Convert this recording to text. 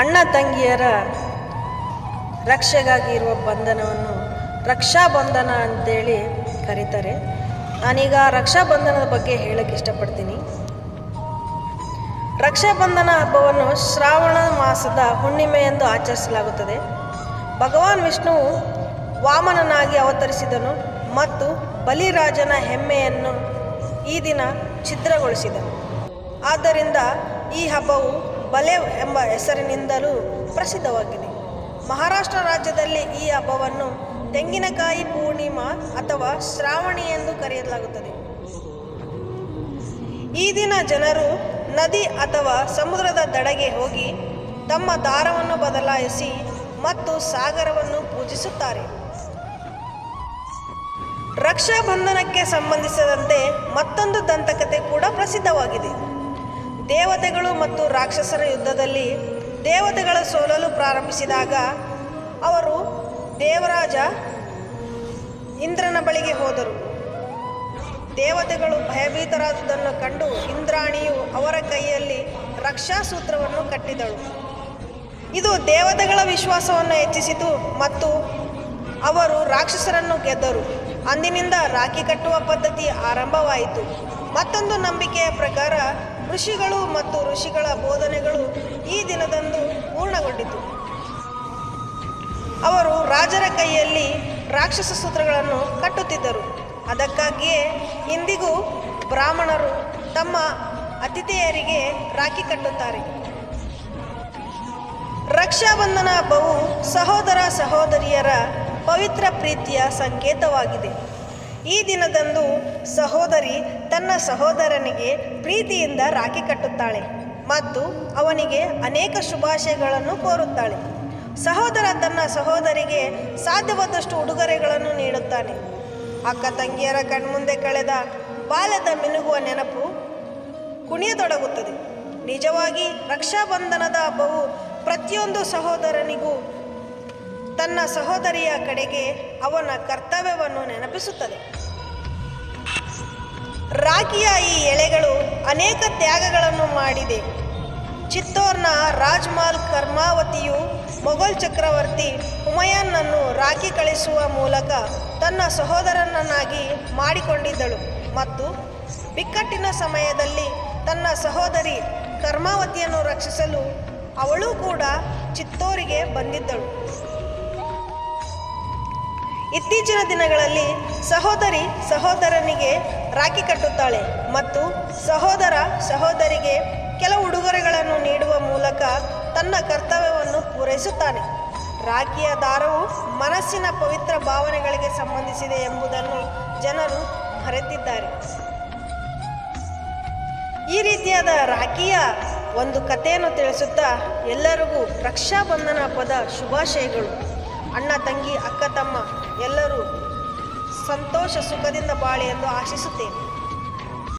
ಅಣ್ಣ ತಂಗಿಯರ ರಕ್ಷೆಗಾಗಿ ಇರುವ ಬಂಧನವನ್ನು ರಕ್ಷಾಬಂಧನ ಅಂತೇಳಿ ಕರೀತಾರೆ. ನಾನೀಗ ರಕ್ಷಾಬಂಧನದ ಬಗ್ಗೆ ಹೇಳಕ್ಕೆ ಇಷ್ಟಪಡ್ತೀನಿ. ರಕ್ಷಾಬಂಧನ ಹಬ್ಬವನ್ನು ಶ್ರಾವಣ ಮಾಸದ ಹುಣ್ಣಿಮೆ ಎಂದು ಆಚರಿಸಲಾಗುತ್ತದೆ. ಭಗವಾನ್ ವಿಷ್ಣುವು ವಾಮನನಾಗಿ ಅವತರಿಸಿದನು ಮತ್ತು ಬಲಿರಾಜನ ಹೆಮ್ಮೆಯನ್ನು ಈ ದಿನ ಛಿದ್ರಗೊಳಿಸಿದನು. ಆದ್ದರಿಂದ ಈ ಹಬ್ಬವು ಬಲೆ ಎಂಬ ಹೆಸರಿನಿಂದಲೂ ಪ್ರಸಿದ್ಧವಾಗಿದೆ. ಮಹಾರಾಷ್ಟ್ರ ರಾಜ್ಯದಲ್ಲಿ ಈ ಹಬ್ಬವನ್ನು ತೆಂಗಿನಕಾಯಿ ಪೂರ್ಣಿಮಾ ಅಥವಾ ಶ್ರಾವಣಿ ಎಂದು ಕರೆಯಲಾಗುತ್ತದೆ. ಈ ದಿನ ಜನರು ನದಿ ಅಥವಾ ಸಮುದ್ರದ ದಡಗೆ ಹೋಗಿ ತಮ್ಮ ದಾರವನ್ನು ಬದಲಾಯಿಸಿ ಮತ್ತು ಸಾಗರವನ್ನು ಪೂಜಿಸುತ್ತಾರೆ. ರಕ್ಷಾಬಂಧನಕ್ಕೆ ಸಂಬಂಧಿಸಿದಂತೆ ಮತ್ತೊಂದು ದಂತಕತೆ ಕೂಡ ಪ್ರಸಿದ್ಧವಾಗಿದೆ. ದೇವತೆಗಳು ಮತ್ತು ರಾಕ್ಷಸರ ಯುದ್ಧದಲ್ಲಿ ದೇವತೆಗಳ ಸೋಲಲು ಪ್ರಾರಂಭಿಸಿದಾಗ ಅವರು ದೇವರಾಜ ಇಂದ್ರನ ಬಳಿಗೆ ಹೋದರು. ದೇವತೆಗಳು ಭಯಭೀತರಾದುದನ್ನು ಕಂಡು ಇಂದ್ರಾಣಿಯು ಅವರ ಕೈಯಲ್ಲಿ ರಕ್ಷಾಸೂತ್ರವನ್ನು ಕಟ್ಟಿದಳು. ಇದು ದೇವತೆಗಳ ವಿಶ್ವಾಸವನ್ನು ಹೆಚ್ಚಿಸಿತು ಮತ್ತು ಅವರು ರಾಕ್ಷಸರನ್ನು ಗೆದ್ದರು. ಅಂದಿನಿಂದ ರಾಖಿ ಕಟ್ಟುವ ಪದ್ಧತಿ ಆರಂಭವಾಯಿತು. ಮತ್ತೊಂದು ನಂಬಿಕೆಯ ಪ್ರಕಾರ ಋಷಿಗಳು ಮತ್ತು ಋಷಿಗಳ ಬೋಧನೆಗಳು ಈ ದಿನದಂದು ಪೂರ್ಣಗೊಂಡಿತು. ಅವರು ರಾಜರ ಕೈಯಲ್ಲಿ ರಾಕ್ಷಸ ಸೂತ್ರಗಳನ್ನು ಕಟ್ಟುತ್ತಿದ್ದರು. ಅದಕ್ಕಾಗಿಯೇ ಇಂದಿಗೂ ಬ್ರಾಹ್ಮಣರು ತಮ್ಮ ಅತಿಥಿಯರಿಗೆ ರಾಖಿ ಕಟ್ಟುತ್ತಾರೆ. ರಕ್ಷಾಬಂಧನ ಹಬ್ಬವು ಸಹೋದರ ಸಹೋದರಿಯರ ಪವಿತ್ರ ಪ್ರೀತಿಯ ಸಂಕೇತವಾಗಿದೆ. ಈ ದಿನದಂದು ಸಹೋದರಿ ತನ್ನ ಸಹೋದರನಿಗೆ ಪ್ರೀತಿಯಿಂದ ರಾಖಿ ಕಟ್ಟುತ್ತಾಳೆ ಮತ್ತು ಅವನಿಗೆ ಅನೇಕ ಶುಭಾಶಯಗಳನ್ನು ಕೋರುತ್ತಾಳೆ. ಸಹೋದರ ತನ್ನ ಸಹೋದರಿಗೆ ಸಾಧ್ಯವಾದಷ್ಟು ಉಡುಗೊರೆಗಳನ್ನು ನೀಡುತ್ತಾನೆ. ಅಕ್ಕ ತಂಗಿಯರ ಕಣ್ಮುಂದೆ ಕಳೆದ ಬಾಲ್ಯದ ಮಿನುಗುವ ನೆನಪು ಕುಣಿಯತೊಡಗುತ್ತದೆ. ನಿಜವಾಗಿ ರಕ್ಷಾಬಂಧನದ ಹಬ್ಬವು ಪ್ರತಿಯೊಂದು ಸಹೋದರನಿಗೂ ತನ್ನ ಸಹೋದರಿಯ ಕಡೆಗೆ ಅವನ ಕರ್ತವ್ಯವನ್ನು ನೆನಪಿಸುತ್ತದೆ. ರಾಖಿಯ ಈ ಎಳೆಗಳು ಅನೇಕ ತ್ಯಾಗಗಳನ್ನು ಮಾಡಿದೆ. ಚಿತ್ತೋರ್ನ ರಾಜ್ಮಾಲ್ ಕರ್ಮಾವತಿಯು ಮೊಘಲ್ ಚಕ್ರವರ್ತಿ ಹುಮಯನ್ನನ್ನು ರಾಖಿ ಕಳಿಸುವ ಮೂಲಕ ತನ್ನ ಸಹೋದರನನ್ನಾಗಿ ಮಾಡಿಕೊಂಡಿದ್ದಳು ಮತ್ತು ಬಿಕ್ಕಟ್ಟಿನ ಸಮಯದಲ್ಲಿ ತನ್ನ ಸಹೋದರಿ ಕರ್ಮಾವತಿಯನ್ನು ರಕ್ಷಿಸಲು ಅವಳು ಕೂಡ ಚಿತ್ತೋರಿಗೆ ಬಂದಿದ್ದಳು. ಇತ್ತೀಚಿನ ದಿನಗಳಲ್ಲಿ ಸಹೋದರಿ ಸಹೋದರನಿಗೆ ರಾಖಿ ಕಟ್ಟುತ್ತಾಳೆ ಮತ್ತು ಸಹೋದರ ಸಹೋದರಿಗೆ ಕೆಲವು ಉಡುಗೊರೆಗಳನ್ನು ನೀಡುವ ಮೂಲಕ ತನ್ನ ಕರ್ತವ್ಯವನ್ನು ಪೂರೈಸುತ್ತಾನೆ. ರಾಖಿಯ ದಾರವು ಮನಸ್ಸಿನ ಪವಿತ್ರ ಭಾವನೆಗಳಿಗೆ ಸಂಬಂಧಿಸಿದೆ ಎಂಬುದನ್ನು ಜನರು ಮರೆತಿದ್ದಾರೆ. ಈ ರೀತಿಯಾದ ರಾಖಿಯ ಒಂದು ಕಥೆಯನ್ನು ತಿಳಿಸುತ್ತಾ ಎಲ್ಲರಿಗೂ ರಕ್ಷಾಬಂಧನ ಪದ ಶುಭಾಶಯಗಳು. ಅಣ್ಣ ತಂಗಿ ಅಕ್ಕ ತಮ್ಮ ಎಲ್ಲರೂ ಸಂತೋಷ ಸುಖದಿಂದ ಬಾಳೆ ಎಂದು ಆಶಿಸುತ್ತೇನೆ.